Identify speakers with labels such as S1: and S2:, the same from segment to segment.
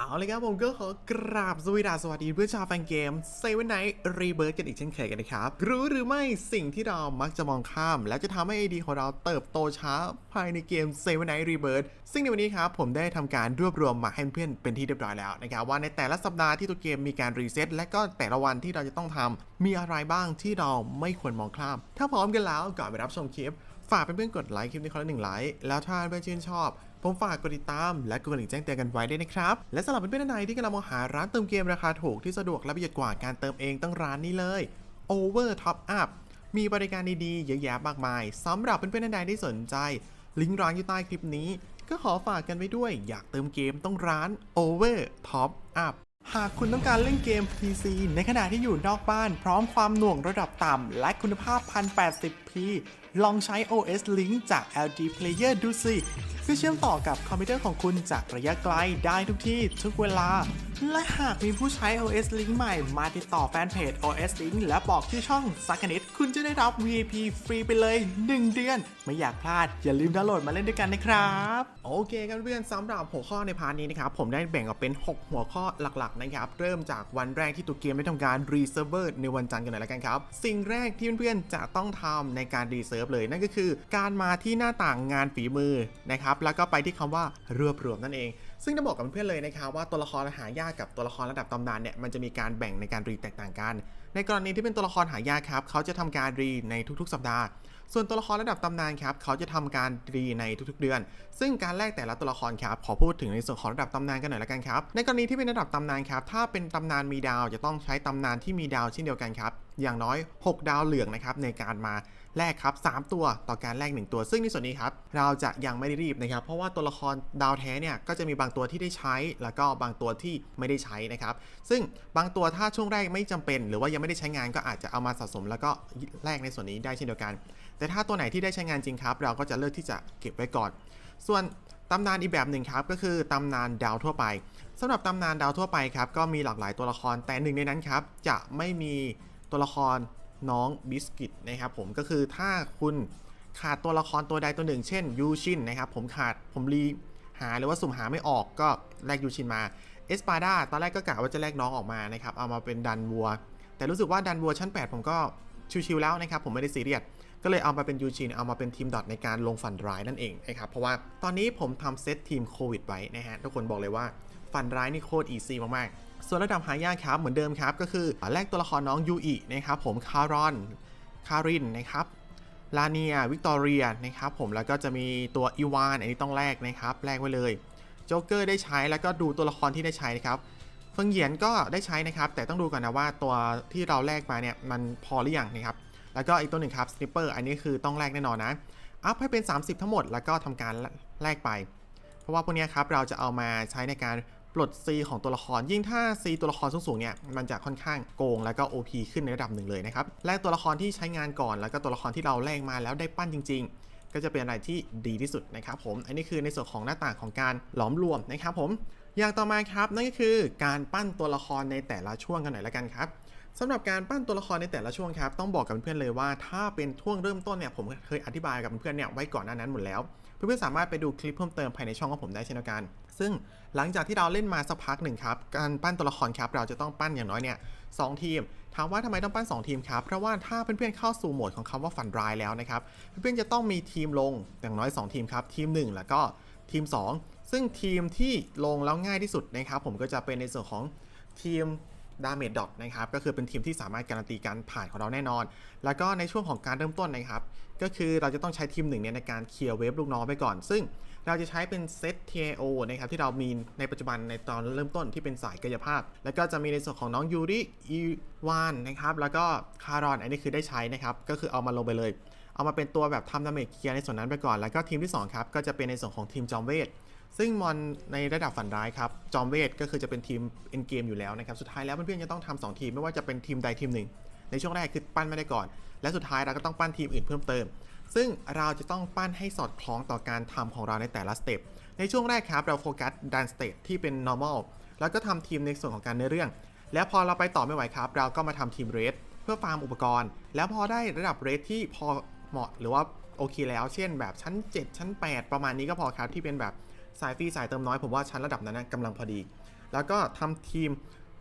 S1: เอาเลยครับผมก็ขอกราบสวัสดีสวัสดีเพื่อนชาวแฟนเกมเซเว่นไนท์รีเบิร์กันอีกเช่นเคยกันนะครับ รู้หรือไม่สิ่งที่เรามักจะมองข้าม และจะทำให้ไอดีของเราเติบโตช้าภายในเกมเซเว่นไนท์รีเบิร์ซึ่งในวันนี้ครับผมได้ทำการรวบรวมมาให้เพื่อนเป็นที่เรียบร้อยแล้วนะครับว่าในแต่ละสัปดาห์ที่ตัวเกมมีการรีเซ็ตและก็แต่ละวันที่เราจะต้องทำมีอะไรบ้างที่เราไม่ควรมองข้าม ถ้าพร้อมกันแล้วก่อนไปรับชมคลิปฝากเพื่อนๆกดไลค์คลิปนี้คนละหนึ่งไลค์แล้วถ้าเพื่อนชื่นชอบ ผมฝากกดติดตามและกดกระดิ่งแจ้งเตือนกันไว้ด้วยนะครับ และสำหรับเพื่อนๆนายที่กำลังมองหาร้านเติมเกมราคาถูกที่สะดวกและประหยัดกว่าการเติมเองต้องร้านนี้เลย Over Top Up มีบริการดีๆเยอะแยะมากมายสำหรับเพื่อนๆท่านใดที่สนใจ ลิงก์ร้านอยู่ใต้คลิปนี้ ก็ขอฝากกันไว้ด้วย อยากเติมเกมต้องร้าน Over Top Up หากคุณต้องการเล่นเกม PC ในขณะที่อยู่นอกบ้าน พร้อมความหน่วงระดับต่ำและคุณภาพ 1080p ลองใช้ OS Link จาก LG Player ดูสิเพื่อเชื่อมต่อกับคอมพิวเตอร์ของคุณจากระยะไกลได้ทุกที่ทุกเวลา และหากมีผู้ใช้ OS Link ใหม่มาติดต่อแฟนเพจ OS Link และบอกชื่อช่องสักนิด คุณจะได้รับ VIP ฟรีไปเลย 1 เดือน ไม่อยากพลาด อย่าลืมดาวน์โหลดมาเล่นด้วยกันนะครับ โอเคครับเพื่อนสำหรับหัวข้อในพาร์ทนี้นะครับ ผมได้แบ่งออกเป็น 6 หัวข้อหลักๆนะครับ เริ่มจากวันแรกที่ตัวเกมได้ทำการรีเซิร์ฟเวอร์ในวันจันทร์กันหน่อยละกันครับ สิ่งแรกที่เพื่อนๆจะต้องทำในการรีเซิร์ฟเลย นั่นก็คือการมาที่หน้าต่างงานฝีมือนะครับแล้วก็ไปที่คำว่ารวบรวมนั่นเอง ซึ่งจะบอกกับเพื่อนเลยนะครับว่าตัวละครหายากกับตัวละครระดับตำนานเนี่ยมันจะมีการแบ่งในการรีแตกต่างกัน ในกรณีที่เป็นตัวละครหายากครับเขาจะทำการรีในทุกๆ สัปดาห์ส่วนตัวละครระดับตำนานครับเขาจะทำการรีในทุกๆเดือน ซึ่งการแลกแต่ละตัวละครครับขอพูดถึงในส่วนของระดับตำนานกันหน่อยละกันครับ ในกรณีที่เป็นระดับตำนานครับถ้าเป็นตำนานมีดาวจะต้องใช้ตำนานที่มีดาวเช่นเดียวกันครับอย่างน้อย 6 ดาวเหลืองนะครับในการมา แลกครับ 3 ตัวต่อการแลก1ตัว ซึ่งในส่วนนี้ครับ เราจะยังไม่ได้รีบนะครับ เพราะว่าตัวละครดาวแท้เนี่ยก็จะมีบางตัวที่ได้ใช้ แล้วก็บางตัวที่ไม่ได้ใช้นะครับ ซึ่งบางตัวถ้าช่วงแรกไม่จำเป็น หรือว่ายังไม่ได้ใช้งานก็อาจจะเอามาสะสม แล้วก็แลกในส่วนนี้ได้เช่นเดียวกัน แต่ถ้าตัวไหนที่ได้ใช้งานจริงครับ เราก็จะเลือกที่จะเก็บไว้ก่อน ส่วนตำนานอีกแบบหนึ่งครับก็คือตำนานดาวทั่วไปสำหรับตำนานดาวทั่วไปครับก็มีหลากหลายตัวละครแต่หนึ่งในนั้นครับจะไม่มีตัวละคร น้องบิสกิตนะครับผมก็คือถ้าคุณขาดตัวละครตัวใดตัวหนึ่ง เช่นยูชินนะครับผมขาดผมรีหาหรือว่าสุ่มหาไม่ออกก็แลกยูชินมาเอสปาดาตอนแรกก็กะว่าจะแลกน้องออกมานะครับเอามาเป็นดันวัว แต่รู้สึกว่าดันวัวชั้น 8 ผมก็ชิวๆแล้วนะครับผมไม่ได้ซีเรียสก็เลยเอามาเป็นยูชินเอามาเป็นทีมดอทในการลงฟันร้ายนั่นเองนะครับเพราะว่าตอนนี้ผมทำเซตทีมโควิดไว้นะฮะทุกคนบอกเลยว่าฟันร้ายนี่โคตรอีซี่มากๆ ส่วนระดับหายากครับเหมือนเดิมครับ ก็คือแลกตัวละครน้องยูอินะครับผมคารอนคารินนะครับลาเนียวิกตอเรียนะครับผมแล้วก็จะมีตัวอีวานอันนี้ต้องแลกนะครับแลกไว้เลยโจ๊กเกอร์ได้ใช้แล้วก็ดูตัวละครที่ได้ใช้นะครับเฟิงเหยียนก็ได้ใช้นะครับ แต่ต้องดูก่อนนะว่าตัวที่เราแลกมาเนี่ยมันพอหรือยังนะครับแล้วก็อีกตัวหนึ่งครับส n น p เปอร์อันนี้คือต้องแลกแน่นอนนะอัพให้เป็น 30 ทั้งหมดแล้วก็ทำการแลกไป เพราะว่าพวกนี้ครับเราจะเอามาใช้ในการ ปลด C ของตัวละครยิ่งถ้า C ตัวละครสูงๆเนี่ยมันจะค่อนข้างโกงแล้วก็ OP ขึ้นในระดับหนึ่งเลยนะครับแลกตัวละครที่ใช้งานก่อน แล้วก็ตัวละครที่เราแลกมาแล้วได้ปั้นจริง ๆ ก็จะเป็นอะไรที่ดีที่สุดนะครับผมอันนี้คือในส่วนของหน้าต่างของการหลอมรวมนะครับผมอย่างต่อมาครับนั่นก็คือการปั้นตัวละครในแต่ละช่วงกันหน่อยละกันครับสำหรับการปั้นตัวละครในแต่ละช่วงครับต้องบอกกับเพื่อนๆเลยว่าถ้าเป็นช่วงเริ่มต้นเนี่ยผมเคยอธิบายกับเพื่อนๆเนี่ยไว้ก่อนหน้านั้นหมดแล้ว เพื่อนๆสามารถไปดูคลิปเพิ่มเติมภายในช่องของผมได้เช่นเดียวกัน ซึ่งหลังจากที่เราเล่นมาสักพักหนึ่งครับ การปั้นตัวละครครับ เราจะต้องปั้นอย่างน้อยเนี่ยสองทีม ถามว่าทำไมต้องปั้น 2 ทีมครับ เพราะว่าถ้าเพื่อนๆเข้าสู่โหมดของคำว่าฝันร้ายแล้วนะครับ เพื่อนๆจะต้องมีทีมลงอย่างน้อย 2 ทีมครับ ทีม 1 แล้วก็ทีม 2 ซึ่งทีมที่ลงแล้วง่ายที่สุดนะครับ ผมก็จะเป็นในส่วนของทีม ดาเมจดอทนะครับก็คือเป็นทีมที่สามารถการันตีการผ่านของเราแน่นอน แล้วก็ในช่วงของการเริ่มต้นนะครับก็คือเราจะต้องใช้ทีมหนึ่งเนี่ยในการเคลียร์เวฟลูกน้องไปก่อน ซึ่งเราจะใช้เป็นเซต TAO นะครับที่เรามีในปัจจุบันในตอนเริ่มต้นที่เป็นสายกายภาพ แล้วก็จะมีในส่วนของน้องยูริอีวานนะครับแล้วก็คารอนอันนี้คือได้ใช้นะครับก็คือเอามาลงไปเลย เอามาเป็นตัวแบบทำดาเมจเคลียร์ในส่วนนั้นไปก่อน แล้วก็ทีมที่สองครับก็จะเป็นในส่วนของทีมจอมเวท ซึ่งมอนในระดับฝันร้ายครับ จอมเวทก็คือจะเป็นทีมเอ็นเกมอยู่แล้วนะครับ สุดท้ายแล้วเพื่อนๆจะต้องทำสองทีม ไม่ว่าจะเป็นทีมใดทีมหนึ่ง ในช่วงแรกคือปั้นไม่ได้ก่อน และสุดท้ายเราก็ต้องปั้นทีมอื่นเพิ่มเติม ซึ่งเราจะต้องปั้นให้สอดคล้องต่อการทำของเราในแต่ละสเต็ป ในช่วงแรกครับเราโฟกัสดันสเตปที่เป็น normal แล้วก็ทำทีมในส่วนของการเนื้อเรื่อง แล้วพอเราไปต่อไม่ไหวครับ เราก็มาทำทีมเรสเพื่อฟาร์มอุปกรณ์ แล้วพอได้ระดับเรสที่พอเหมาะหรือว่าโอเคแล้ว เช่น แบบชั้น 7 ชั้น 8 ประมาณนี้ก็พอครับที่เป็นแบบ สายฟรีสายเติมน้อยผมว่าชั้นระดับนั้นนะกำลังพอดี แล้วก็ทำทีม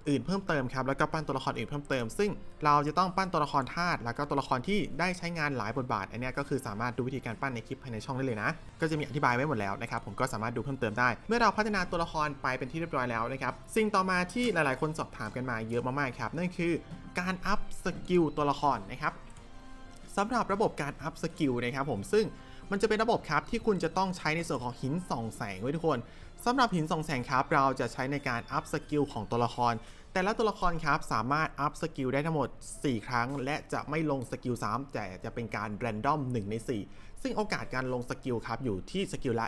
S1: อื่นเพิ่มเติมครับแล้วก็ปั้นตัวละครอื่นเพิ่มเติม ซึ่งเราจะต้องปั้นตัวละครธาตุแล้วก็ตัวละครที่ได้ใช้งานหลายบทบาทอันนี้ก็คือสามารถดูวิธีการปั้นในคลิปภายในช่องได้เลยนะ ก็จะมีอธิบายไว้หมดแล้วนะครับผมก็สามารถดูเพิ่มเติมได้ เมื่อเราพัฒนาตัวละครไปเป็นที่เรียบร้อยแล้วนะครับสิ่งต่อมาที่หลายๆ คนสอบถามกันมาเยอะมากๆครับนั่นคือการอัพสกิลตัวละครนะครับสำหรับระบบการอัพสกิลนะครับผมซึ่ง มันจะเป็นระบบครับที่คุณจะต้องใช้ในส่วนของหินส่องแสงไว้ทุกคนสำหรับหินส่องแสงครับเราจะใช้ในการอัพสกิลของตัวละคร แต่ละตัวละครครับสามารถอัพสกิลได้ทั้งหมด 4 ครั้ง และจะไม่ลงสกิล3แต่จะเป็นการแรนดอม1ใน 4 ซึ่งโอกาสการลงสกิลครับอยู่ที่สกิลละ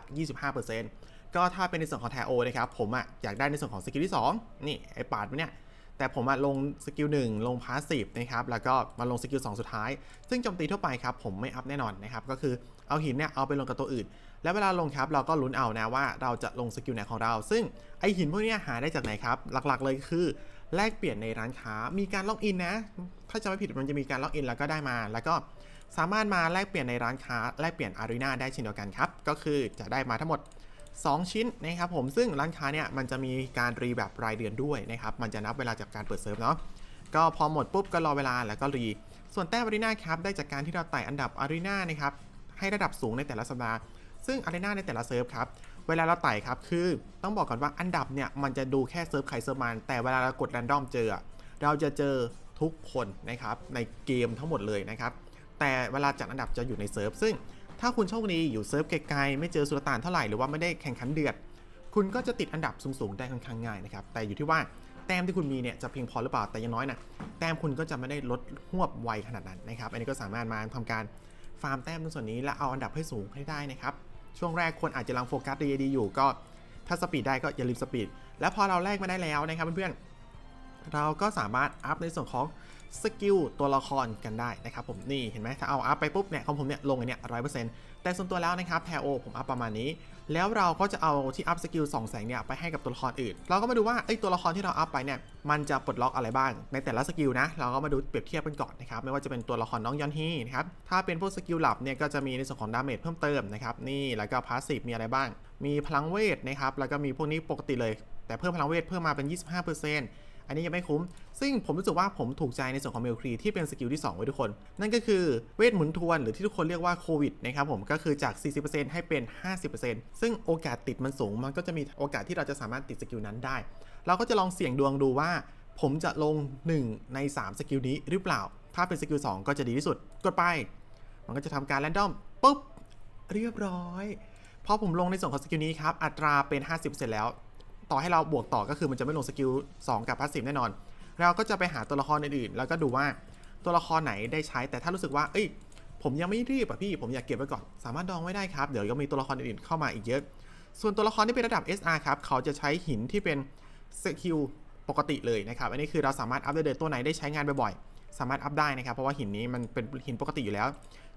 S1: 25%ก็ถ้าเป็นในส่วนของแทโอนะครับผมอะอยากได้ในส่วนของสกิลที่ 2 นี่ไอปาดมันเนี่ย แต่ผมลงสกิล1ลงพาสซีฟนะครับแล้วก็มาลงสกิล2สุดท้าย ซึ่งโจมตีทั่วไปครับผมไม่อัพแน่นอนนะครับก็คือเอาหินเนี่ยเอาไปลงกับตัวอื่น แล้วเวลาลงครับเราก็ลุ้นเอานะว่าเราจะลงสกิลไหนของเรา ซึ่งไอหินพวกนี้หาได้จากไหนครับ หลักๆเลยคือแลกเปลี่ยนในร้านค้ามีการล็อกอินนะ ถ้าจำไม่ผิดมันจะมีการล็อกอินแล้วก็ได้มา แล้วก็สามารถมาแลกเปลี่ยนในร้านค้าแลกเปลี่ยนอารีนาได้เช่นเดียวกันครับก็คือจะได้มาทั้งหมด 2 ชิ้นนะครับผมซึ่งร้านค้าเนี่ยมันจะมีการรีแบบรายเดือนด้วยนะครับมันจะนับเวลาจากการเปิดเซิร์ฟเนาะก็พอหมดปุ๊บก็รอเวลาแล้วก็รี ส่วนแต้มอารีนาครับได้จากการที่เราไต่อันดับอารีนานะครับให้ระดับสูงในแต่ละสัปดาห์ซึ่งอารีนาในแต่ละเซิร์ฟครับเวลาเราไต่ครับคือต้องบอกก่อนว่าอันดับเนี่ยมันจะดูแค่เซิร์ฟใครเซิร์ฟมันแต่เวลาเรากดแรนดอมเจอ เราจะเจอทุกคนนะครับในเกมทั้งหมดเลยนะครับแต่เวลาจัดอันดับจะอยู่ในเซิร์ฟซึ่ง ถ้าคุณโชคดีอยู่เซิร์ฟไกลๆไม่เจอสุลต่านเท่าไหร่หรือว่าไม่ได้แข่งขันเดือด คุณก็จะติดอันดับสูงๆได้ค่อนข้างง่ายนะครับ แต่อยู่ที่ว่าแต้มที่คุณมีเนี่ยจะเพียงพอหรือเปล่า แต่ยังน้อยนะแต้มคุณก็จะไม่ได้ลดหวบไวขนาดนั้นนะครับ อันนี้ก็สามารถมาทำการฟาร์มแต้มในส่วนนี้และเอาอันดับให้สูงให้ได้นะครับ ช่วงแรกคนอาจจะลังโฟกัสดีๆอยู่ก็ถ้าสปีดได้ก็อย่าลืมสปีด แล้วพอเราแลกมาได้แล้วนะครับเพื่อนๆ เราก็สามารถอัพในส่วนของ สกิลตัวละครกันได้นะครับผมนี่เห็นไหมถ้าเอาอัพไปปุ๊บเนี่ยของผมเนี่ยลงอันเนี้ยร้อยเปอร์เซ็นต์แต่ส่วนตัวแล้วนะครับแพโอผมอัพประมาณนี้ แล้วเราก็จะเอาที่อัพสกิลสองแสงเนี่ยไปให้กับตัวละครอื่น เราก็มาดูว่าไอ้ตัวละครที่เราอัพไปเนี่ยมันจะปลดล็อกอะไรบ้างในแต่ละสกิลนะเราก็มาดูเปรียบเทียบกันก่อนนะครับไม่ว่าจะเป็นตัวละครน้องยอนฮีนะครับถ้าเป็นพวกสกิลหลับเนี่ยก็จะมีในส่วนของดาเมจเพิ่มเติมนะครับนี่แล้วก็พาสซีฟมีอะไรบ้าง มีพลังเวทนะครับแล้วก็มีพวกนี้ปกติเลย แต่เพิ่มพลังเวทเพิ่มมาเป็น 25% อันนี้ยังไม่คุ้ม ซึ่งผมรู้สึกว่าผมถูกใจในส่วนของเมลครีที่เป็นสกิลที่ 2 ไว้ทุกคน นั่นก็คือเวทหมุนทวนหรือที่ทุกคนเรียกว่าโควิดนะครับผมก็คือจาก 40%ให้เป็น 50%ซึ่งโอกาสติดมันสูง มันก็จะมีโอกาสที่เราจะสามารถติดสกิลนั้นได้ เราก็จะลองเสี่ยงดวงดูว่า ผมจะลง 1 ใน 3 สกิลนี้หรือเปล่า ถ้าเป็นสกิล2ก็จะดีที่สุด กดไป มันก็จะทำการแรนดอมปุ๊บเรียบร้อยพอผมลงในส่วนของสกิลนี้ครับอัตราเป็น 50%แล้ว ต่อให้เราบวกต่อก็คือมันจะไม่ลงสกิล2กับพาสซีฟแน่นอน เราก็จะไปหาตัวละครอื่นๆ แล้วก็ดูว่าตัวละครไหนได้ใช้ แต่ถ้ารู้สึกว่า เอ้ย ผมยังไม่รีบอะพี่ ผมอยากเก็บไว้ก่อน สามารถดองไว้ได้ครับ เดี๋ยวยังมีตัวละครอื่นๆเข้ามาอีกเยอะ ส่วนตัวละครที่เป็นระดับ SR ครับ เขาจะใช้หินที่เป็นสกิลปกติเลยนะครับ อันนี้คือเราสามารถอัพได้เลยตัวไหนได้ใช้งานบ่อยๆ สามารถอัพได้นะครับ เพราะว่าหินนี้มันเป็นหินปกติอยู่แล้ว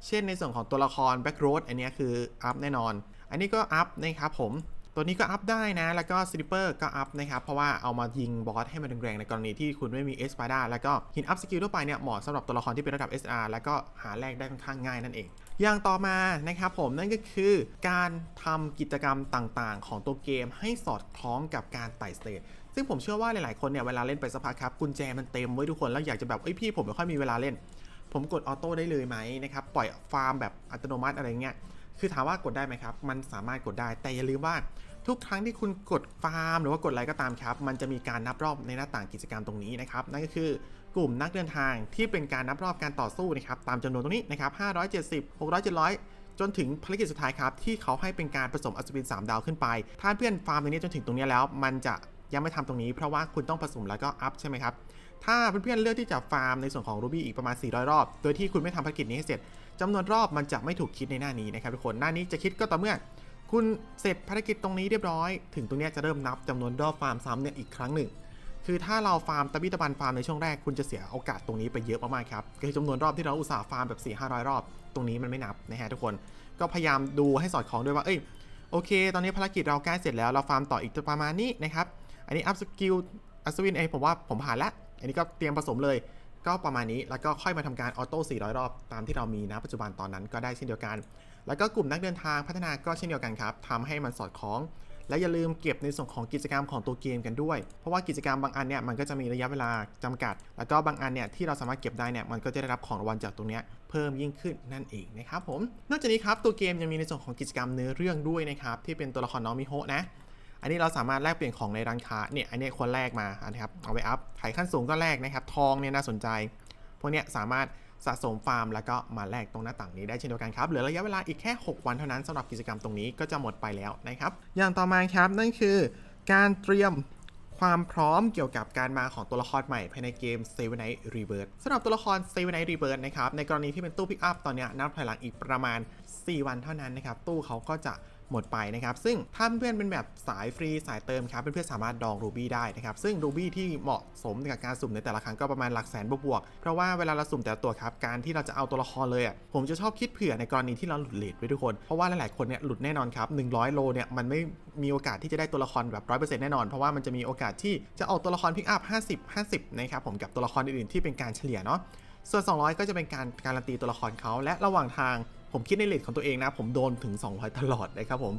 S1: เช่นในส่วนของตัวละคร Back Road อันนี้คืออัพแน่นอน อันนี้ก็อัพนะครับผม ตัวนี้ก็อัพได้นะ แล้วก็สลิปเปอร์ก็อัพนะครับ เพราะว่าเอามายิงบอสให้มันแรงๆ ในกรณีที่คุณไม่มีเอสปาดาแล้วก็หินอัพสกิลทั่วไปเนี่ยเหมาะสำหรับตัวละครที่เป็นระดับ SR แล้วก็หาแลกได้ค่อนข้างง่ายนั่นเอง อย่างต่อมานะครับผมนั่นก็คือการทำกิจกรรมต่างๆ ของตัวเกมให้สอดคล้องกับการไต่สเตจซึ่งผมเชื่อว่าหลายๆคนเนี่ยเวลาเล่นไปสักพักครับกุญแจมันเต็มไว้ทุกคนแล้วอยากจะแบบเอ้ยพี่ผมไม่ค่อยมีเวลาเล่น ผมกดออโต้ได้เลยไหมนะครับปล่อยฟาร์มแบบอัตโนมัติอะไรเงี้ย คือถามว่ากดได้ไหมครับ มันสามารถกดได้ แต่อย่าลืมว่าทุกครั้งที่คุณกดฟาร์ม หรือว่ากดอะไรก็ตามครับ มันจะมีการนับรอบในหน้าต่างกิจกรรมตรงนี้นะครับ นั่นก็คือกลุ่มนักเดินทางที่เป็นการนับรอบการต่อสู้นะครับ ตามจำนวนตรงนี้นะครับ570 600 700 จนถึงภารกิจสุดท้ายครับ ที่เขาให้เป็นการผสมอัศวิน 3 ดาวขึ้นไป ถ้าเพื่อนฟาร์มตรงนี้จนถึงตรงนี้แล้ว มันจะยังไม่ทำตรงนี้เพราะว่าคุณต้องผสมแล้วก็อัพใช่ไหมครับ ถ้าเพื่อนๆเลือกที่จะฟาร์มในส่วนของ Ruby อีกประมาณ 400 รอบ โดยที่คุณไม่ทำภารกิจนี้ให้เสร็จ จำนวนรอบมันจะไม่ถูกคิดในหน้านี้นะครับทุกคน หน้านี้จะคิดก็ต่อเมื่อ คุณเสร็จภารกิจตรงนี้เรียบร้อย ถึงตรงนี้จะเริ่มนับจำนวนรอบฟาร์มซ้ำเนี่ยอีกครั้งหนึ่ง คือถ้าเราฟาร์มตะบิตะบันฟาร์มในช่วงแรกคุณจะเสียโอกาสตรงนี้ไปเยอะมากๆครับคือจำนวนรอบที่เราอุตส่าห์ฟาร์มแบบ4 500รอบ ตรงนี้มันไม่นับนะฮะทุกคน ก็พยายามดูให้สอดคล้องด้วยว่า เอ้ย โอเค ตอนนี้ภารกิจเราใกล้เสร็จแล้ว เราฟาร์มต่ออีกประมาณนี้นะครับ อันนี้อัพสกิลอัศวินเองผมว่าผมผ่านล้วอันนี้ก็เตรียมผสมเลย ก็ประมาณนี้แล้วก็ค่อยมาทำการออโต้400 รอบตามที่เรามีนะปัจจุบันตอนนั้นก็ได้เช่นเดียวกัน แล้วก็กลุ่มนักเดินทางพัฒนาก็เช่นเดียวกันครับทำให้มันสอดคล้อง และอย่าลืมเก็บในส่วนของกิจกรรมของตัวเกมกันด้วย เพราะว่ากิจกรรมบางอันเนี่ยมันก็จะมีระยะเวลาจำกัด แล้วก็บางอันเนี่ยที่เราสามารถเก็บได้เนี่ยมันก็จะได้รับของรางวัลจากตรงเนี้ยเพิ่มยิ่งขึ้นนั่นเองนะครับผม นอกจากนี้ครับตัวเกมยังมีในส่วนของกิจกรรมเนื้อเรื่องด้วยนะครับที่เป็นตัวละครน้องมิโฮะนะ อันนี้เราสามารถแลกเปลี่ยนของในร้านค้าเนี่ยอันนี้ควรแลกมานะครับเอาไว้อัพไขขั้นสูงก็แลกนะครับ ทองเนี่ยน่าสนใจ พวกเนี้ยสามารถสะสมฟาร์มแล้วก็มาแลกตรงหน้าต่างนี้ได้เช่นเดียวกันครับ เหลือระยะเวลาอีกแค่ 6 วันเท่านั้นสำหรับกิจกรรมตรงนี้ก็จะหมดไปแล้วนะครับ อย่างต่อมาครับนั่นคือการเตรียมความพร้อมเกี่ยวกับการมาของตัวละครใหม่ภายในเกม Seven Night Rebirth สำหรับตัวละคร Seven Night Rebirth นะครับ ในกรณีที่เป็นตู้พิกอัพตอนนี้นับถอยหลังอีกประมาณ 4 วันเท่านั้นนะครับ ตู้เขาก็จะ หมดไปนะครับซึ่งถ้าเพื่อนเป็นแบบสายฟรีสายเติมครับเพื่อนๆสามารถดองรูบี้ได้นะครับซึ่งรูบี้ที่เหมาะสมกับการสุ่มในแต่ละครั้งก็ประมาณหลักแสนบวกๆเพราะว่าเวลาเราสุ่มแต่ละตัวครับการที่เราจะเอาตัวละครเลยอะผมจะชอบคิดเผื่อในกรณีที่เราหลุดเลทไว้ทุกคน เพราะว่าหลายๆคนเนี่ยหลุดแน่นอนครับ100 โลเนี่ยมันไม่มีโอกาสที่จะได้ตัวละครแบบ 100%แน่นอนเพราะว่ามันจะมีโอกาสที่จะเอาตัวละครพิกอัพ50 50นะครับผมกับตัวละครอื่นๆที่เป็นการเฉลี่ยเนาะส่วน 200 ก็จะเป็นการการันตีตัวละครเขาและระหว่างทาง ผมคิดในเลทของตัวเองนะ ผมโดนถึง 200 ตลอดนะครับผม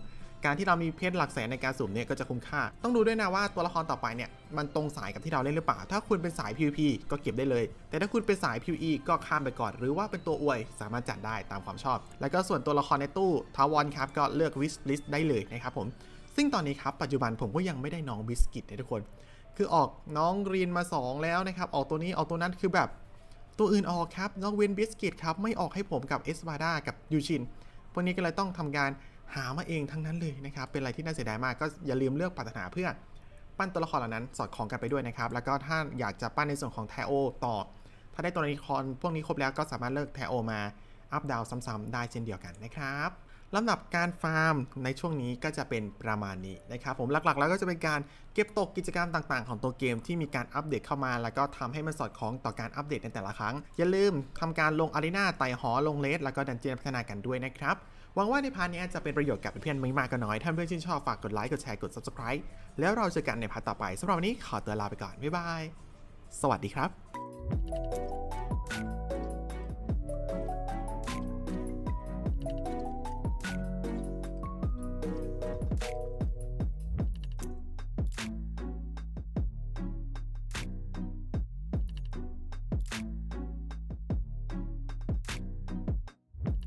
S1: การที่เรามีเพชรหลักแสนในการสุ่มเนี่ยก็จะคุ้มค่า ต้องดูด้วยนะว่าตัวละครต่อไปเนี่ยมันตรงสายกับที่เราเล่นหรือเปล่า ถ้าคุณเป็นสาย PVP ก็เก็บได้เลย แต่ถ้าคุณเป็นสาย PVE ก็ข้ามไปก่อน หรือว่าเป็นตัวอวยสามารถจัดได้ตามความชอบ แล้วก็ส่วนตัวละครในตู้ทาวอนครับก็เลือก wish list ได้เลยนะครับผม ซึ่งตอนนี้ครับปัจจุบันผมก็ยังไม่ได้น้องบิสกิตนะทุกคน คือออกน้องรีนมา 2 แล้วนะครับออกตัวนี้ออกตัวนั้นคือแบบ ตัวอื่นออกครับนอกเวนบิสกิตครับไม่ออกให้ผมกับเอสวาดากับยูชินพวกนี้ก็เลยต้องทำการหามาเองทั้งนั้นเลยนะครับ เป็นอะไรที่น่าเสียดายมากก็อย่าลืมเลือกปรารถนาเพื่อปั้นตัวละครเหล่านั้นสอดคล้องกันไปด้วยนะครับ แล้วก็ถ้าอยากจะปั้นในส่วนของแทโอต่อ ถ้าได้ตัวละครพวกนี้ครบแล้วก็สามารถเลือกแทโอมาอัพดาวซ้ำๆได้เช่นเดียวกันนะครับ ลำดับการฟาร์มในช่วงนี้ก็จะเป็นประมาณนี้นะครับผมหลักๆ แล้วก็จะเป็นการเก็บตกกิจกรรมต่างๆ ของตัวเกมที่มีการอัปเดตเข้ามา แล้วก็ทำให้มันสอดคล้องต่อการอัปเดตในแต่ละครั้ง อย่าลืมทำการลงอารีนาไต่หอลงเลสแล้วก็ดันเจียนพัฒนากันด้วยนะครับหวังว่าในพาร์ทนี้จะเป็นประโยชน์กับเพื่อนๆไม่มากก็น้อย ถ้าเพื่อนชื่นชอบฝากกดไลค์กดแชร์กด subscribe แล้วเราเจอกันในพาร์ทต่อไปสำหรับวันนี้ขอตัวลาไปก่อนบ๊ายบายสวัสดีครับ